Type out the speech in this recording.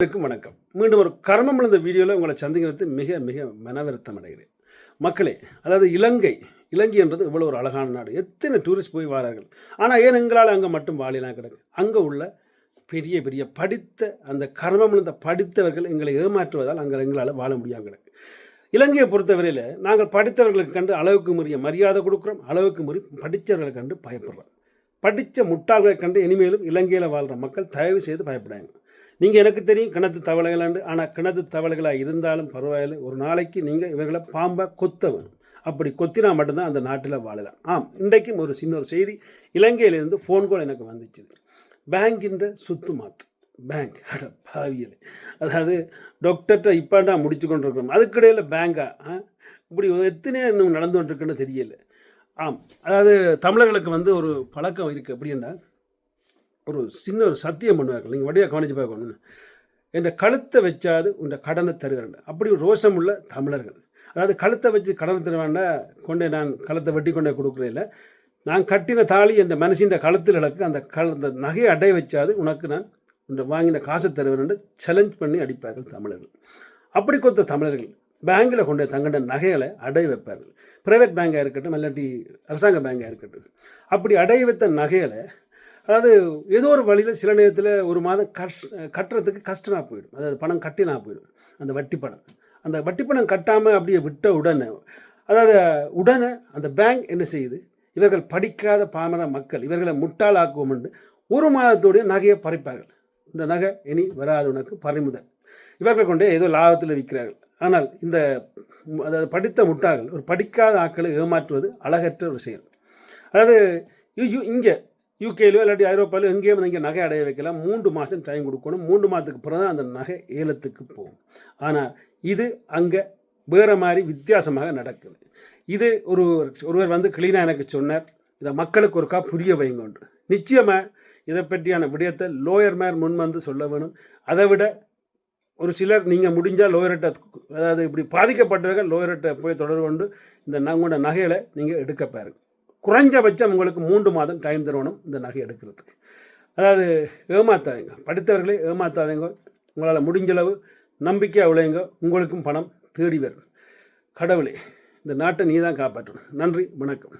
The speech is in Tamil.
அனைவருக்கும் வணக்கம். மீண்டும் ஒரு கர்மம் விழுந்த வீடியோவில் உங்களை சந்திக்கிறது மிக மிக மனவருத்தம் அடைகிறேன். மக்களே அதாவது இலங்கை இலங்கை என்றது இவ்வளோ ஒரு அழகான நாடு. எத்தனை டூரிஸ்ட் போய் வாரார்கள். ஆனால் ஏன் எங்களால் அங்கே மட்டும் வாழிலாம் கிடக்கு? அங்கே உள்ள பெரிய பெரிய படித்த அந்த கர்மம் விழுந்த படித்தவர்கள் எங்களை ஏமாற்றுவதால் அங்கே எங்களால் வாழ முடியாமல் கிடக்கு. இலங்கையை பொறுத்தவரையில் நாங்கள் படித்தவர்களுக்கு கண்டு அளவுக்கு முறிய மரியாதை கொடுக்குறோம். அளவுக்கு முறி படித்தவர்களை கண்டு பயப்படுறோம். படித்த முட்டாள்களை கண்டு இனிமேலும் இலங்கையில் வாழ்கிற மக்கள் தயவு செய்து பயப்படாங்க நீங்கள் எனக்கு தெரியும் கிணத்து தவளைகளாண்டு ஆனால் கிணத்து தவளைகளாக இருந்தாலும் பரவாயில்ல. ஒரு நாளைக்கு நீங்கள் இவர்களை பாம்பை கொத்த வேணும் அப்படி கொத்தினா மட்டும்தான் அந்த நாட்டில் வாழலாம். ஆம் இன்றைக்கும் ஒரு சின்ன ஒரு செய்தி. இலங்கையிலிருந்து ஃபோன் கால் எனக்கு வந்துச்சு. பேங்கின்ற சுத்து மாத்து. பேங்க் அட பாவியல் அதாவது டாக்டர்கிட்ட இப்பாண்டா முடிச்சு கொண்டிருக்கிறோம். அதுக்கிடையில் பேங்கா ஆ? இப்படி எத்தனை இன்னும் நடந்து கொண்டிருக்குன்னு தெரியல. ஆம் அதாவது தமிழர்களுக்கு வந்து ஒரு பழக்கம் இருக்குது எப்படின்னா ஒரு சின்ன ஒரு சத்தியம் பண்ணுவார்கள். நீங்கள் வடியாக கவனிச்சு பார்க்கணும் என்ற கழுத்தை வச்சாது உன் கடனை தருகிறேன் அப்படி ஒரு ரோஷம் உள்ள தமிழர்கள். அதாவது கழுத்தை வச்சு கடனை தர கொண்டே நான் கழுத்தை வெட்டி கொண்டே கொடுக்குறேன் இல்லை. நான் கட்டின தாலி என்ற மனுஷன் கழுத்தில் இழக்கு அந்த கல் அந்த நகையை அடைய வச்சாது உனக்கு நான் இந்த வாங்கின காசை தருவேன் என்று சேலஞ்ச் பண்ணி அடிப்பார்கள் தமிழர்கள். அப்படி கொத்த தமிழர்கள் பேங்கில் கொண்டு போய் நகைகளை அடை வைப்பார்கள். ப்ரைவேட் பேங்காக இருக்கட்டும் இல்லாட்டி அரசாங்க பேங்காக இருக்கட்டும். அப்படி அடை வைத்த நகைகளை அதாவது ஏதோ ஒரு வழியில் சில நேரத்தில் ஒரு மாதம் கஷ் கட்டுறதுக்கு கஷ்டமாக போயிடும். அதாவது பணம் கட்டினா போயிடும். அந்த வட்டி பணம். அந்த வட்டி பணம் கட்டாமல் அப்படியே விட்ட உடனே அதாவது உடனே அந்த பேங்க் என்ன செய்யுது? இவர்கள் படிக்காத பாமர மக்கள் இவர்களை முட்டாளாக்குவோம் என்று ஒரு மாதத்துடைய நகையை பறிப்பார்கள். இந்த நகை இனி வராது உனக்கு பறிமுதல். இவர்கள் கொண்டே ஏதோ லாபத்தில் விற்கிறார்கள். ஆனால் இந்த அதாவது படித்த முட்டாள்கள் ஒரு படிக்காத ஆட்களை ஏமாற்றுவது அழகற்ற ஒரு செயல். அதாவது இங்கே யூகேலையோ இல்லாட்டி ஐரோப்பாலையோ எங்கேயோ வந்து இங்கே நகை அடைய வைக்கலாம் மூன்று மாதம் டைம் கொடுக்கணும். மூன்று மாதத்துக்கு பிறகு தான் அந்த நகை ஏலத்துக்கு போகும். ஆனால் இது அங்கே வேறு மாதிரி வித்தியாசமாக நடக்குது. இது ஒரு ஒருவர் வந்து கிளீனாக எனக்கு சொன்னார். இதை மக்களுக்கு ஒருக்கா புரிய வைங்கொண்டு நிச்சயமாக இதை பற்றியான விடயத்தை லோயர் மேர் முன் வந்து சொல்ல வேணும். அதை விட ஒரு சிலர் நீங்கள் முடிஞ்சால் லோயர்கிட்ட அதாவது இப்படி பாதிக்கப்பட்டவர்கள் லோயர்கிட்ட போய் தொடர்பு கொண்டு இந்த உங்களோட நகைகளை நீங்கள் எடுக்க பாருங்கள் குறைஞ்சபட்சம் உங்களுக்கு மூன்று மாதம் டைம் தருவணும் இந்த நகை எடுக்கிறதுக்கு. அதாவது ஏமாத்தாதீங்க. படித்தவர்களே ஏமாத்தாதீங்க. உங்களால் முடிஞ்சளவு நம்பிக்கையாக விளையுங்க உங்களுக்கும் பணம் தேடி வரும். கடவுளே இந்த நாட்டை நீ தான் காப்பாற்றணும். நன்றி வணக்கம்.